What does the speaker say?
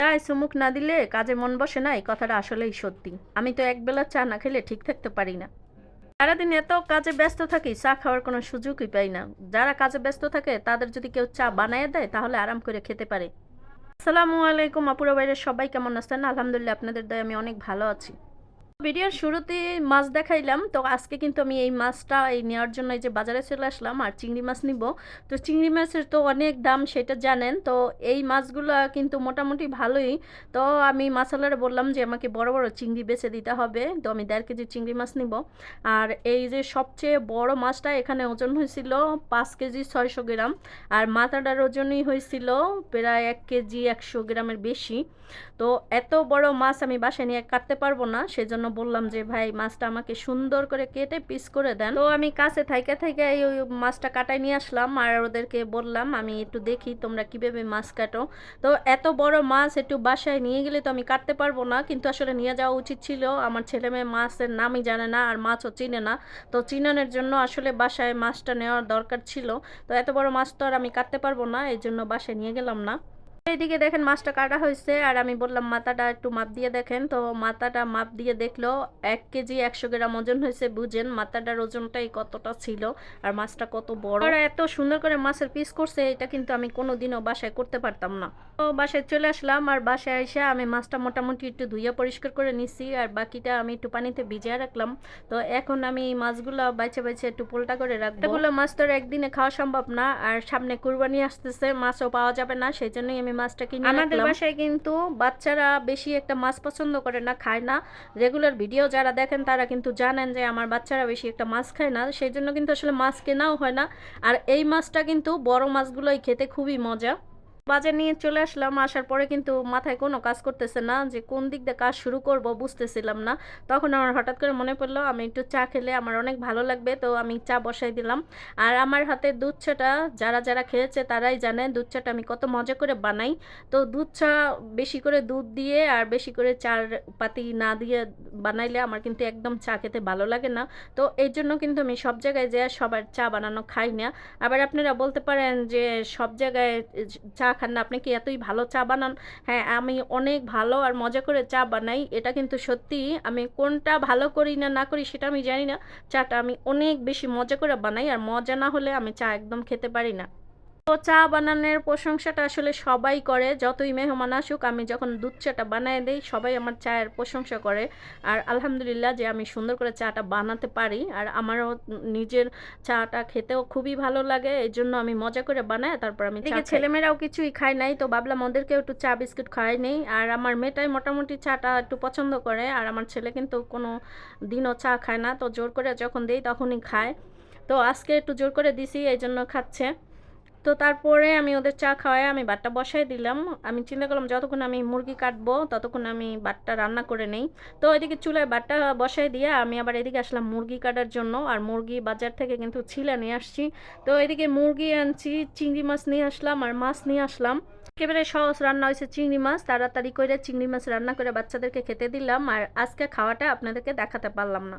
চায় চুমুক না দিলে কাজে মন বসে না, এই কথাটা আসলেই সত্যি। আমি তো একবেলা চা না খেলে ঠিক থাকতে পারি না। সারাদিন এত কাজে ব্যস্ত থাকি, চা খাওয়ার কোনো সুযোগই পাই না। যারা কাজে ব্যস্ত থাকে, তাদের যদি কেউ চা বানিয়ে দেয়, তাহলে আরাম করে খেতে পারে। আসসালামু আলাইকুম, আপুরা বাইরের সবাই কেমন আছেন? আলহামদুলিল্লাহ, আপনাদের দয়ে আমি অনেক ভালো আছি। ভিডিওর শুরুতে মাছ দেখাইলাম, তো আজকে কিন্তু আমি এই মাছটা এই নেওয়ার জন্য এই যে বাজারে চলে আসলাম আর চিংড়ি মাছ নিব। তো চিংড়ি মাছের তো অনেক দাম, সেটা জানেন। তো এই মাছগুলো কিন্তু মোটামুটি ভালোই। তো আমি মাছালারে বললাম যে আমাকে বড় বড় চিংড়ি বেছে দিতে হবে। তো আমি দেড় কেজি চিংড়ি মাছ নিব। আর এই যে সবচেয়ে বড় মাছটা এখানে ওজন হয়েছিল পাঁচ কেজি ছয়শো গ্রাম। আর মাথাটার ওজনই হয়েছিল প্রায় এক কেজি একশো গ্রামের বেশি। তো এত বড় মাছ আমি বাসায় নিয়ে কাটতে পারব না, সেজন্য বললাম যে, ভাই, মাছটা আমাকে সুন্দর করে কেটে পিস করে দেন। তো আমি কাছে থাইকে থাইকে এই মাছটা কাটাই নিয়ে আসলাম। আর ওদেরকে বললাম, আমি একটু দেখি তোমরা কীভাবে মাছ কাটো। তো এত বড় মাছ একটু বাসায় নিয়ে গেলে তো আমি কাটতে পারব না। কিন্তু আসলে নিয়ে যাওয়া উচিত ছিল। আমার ছেলে মেয়ে মাছের নামই জানে না আর মাছও চিনে না। তো চিনানোর জন্য আসলে বাসায় মাছটা নেওয়ার দরকার ছিল। তো এত বড় মাছ তো আর আমি কাটতে পারব না। এই জন্য বাসায় নিয়ে গেলাম না। এইদিকে দেখেন মাছটা কাটা হয়েছে, আর আমি বললাম মাথাটা একটু মাপ দিয়ে দেখেন। তো মাথাটা মাপ দিয়ে দেখল, এক কেজি একশো গ্রাম ওজন হয়েছে, বুঝেন মাথাটার ওজনটাই কতটা ছিল আর মাছটা কত বড়। আর এত সুন্দর করে মাছের পিস করছে, এটা কিন্তু আমি কোনোদিনও বাসায় করতে পারতাম না। তো বাসায় চলে আসলাম, আর বাসায় এসে আমি মাছটা মোটামুটি একটু ধুয়ে পরিষ্কার করে নিছি, আর বাকিটা আমি একটু পানিতে ভিজিয়ে রাখলাম। তো এখন আমি মাছগুলো বাইছে বাইছে একটু পোলটা করে রাখব। এগুলো মাছ তো একদিনে খাওয়া সম্ভব না, আর সামনে কুরবানি আসতেছে, মাছও পাওয়া যাবে না, সেই জন্যই আমি মাছটা কিনে আমাদের বাসায় কিন্তু বাচ্চারা বেশি একটা মাছ পছন্দ করে না খায় না। রেগুলার ভিডিও যারা দেখেন তারা কিন্তু জানেন যে আমার বাচ্চারা বেশি একটা মাছ খায় না সেই জন্য কিন্তু আসলে মাছ কেনাও হয় না। আর এই মাছটা কিন্তু বড় মাছগুলোই খেতে খুবই মজা। বাজার নিয়ে চলে আসলাম, আসার পরে কিন্তু মাথায় কোনো কাজ করতেছে না যে কোন দিক দিয়ে কাজ শুরু করব বুঝতেছিলাম না। তখন আমার হঠাৎ করে মনে পড়ল, আমি একটু চা খেলে আমার অনেক ভালো লাগবে, তো আমি চা বসাই দিলাম। আর আমার হাতে দুধ চাটা যারা যারা খেয়েছে তারাই জানে দুধ চাটা আমি কত মজা করে বানাই। তো দুধ চা বেশি করে দুধ দিয়ে আর বেশি করে চার পাতি না দিয়ে বানাইলে আমার কিন্তু একদম চা খেতে ভালো লাগে না। তো এই জন্য কিন্তু আমি সব জায়গায় যে সবার চা বানানো খাই না। আবার আপনারা বলতে পারেন যে সব জায়গায় চা খান না, আপনি কি এতই ভালো চা বানান? হ্যাঁ আমি অনেক ভালো আর মজা করে চা বানাই, এটা কিন্তু সত্যি। আমি কোনটা ভালো করি না না করি সেটা আমি জানি না। চাটা আমি অনেক বেশি মজা করে বানাই, আর মজা না হলে আমি চা একদম খেতে পারি না। তো চা বানানোর প্রশংসাটা আসলে সবাই করে যতই মেহমান আসুক আমি যখন দুধ চাটা বানায় দিই সবাই আমার চায়ের প্রশংসা করে। আর আলহামদুলিল্লাহ যে আমি সুন্দর করে চাটা বানাতে পারি আর আমারও নিজের চাটা খেতেও খুবই ভালো লাগে এই জন্য আমি মজা করে বানাই তারপর আমি ছেলেমেয়েরাও কিছুই খায় নাই তো ভাবলাম ওদেরকেও একটু চা বিস্কুট খাওয়াই নেই। আর আমার মেয়েটাই মোটামুটি চাটা একটু পছন্দ করে আর আমার ছেলে কিন্তু কোনো দিনও চা খায় না তো জোর করে যখন দেই তখনই খায়। তো আজকে একটু জোর করে দিছি এই জন্য খাচ্ছে। তো তারপরে আমি ওদের চা খাওয়াই আমি বাটটা বসাই দিলাম। আমি চিন্তা করলাম, যতক্ষণ আমি মুরগি কাটবো, ততক্ষণ আমি বাটটা রান্না করে নেই। তো এদিকে চুলায় বাটটা বসাই দিয়ে আমি আবার এদিকে আসলাম মুরগি কাটার জন্য। আর মুরগি বাজার থেকে কিন্তু ছিলা নিয়ে আসছি। তো এদিকে মুরগি আনছি, চিংড়ি মাছ নিয়ে আসলাম আর মাছ নিয়ে আসলাম। একেবারে সহজ রান্না হয়েছে চিংড়ি মাছ। তাড়াতাড়ি করে চিংড়ি মাছ রান্না করে বাচ্চাদেরকে খেতে দিলাম। আর আজকে খাওয়াটা আপনাদেরকে দেখাতে পারলাম না।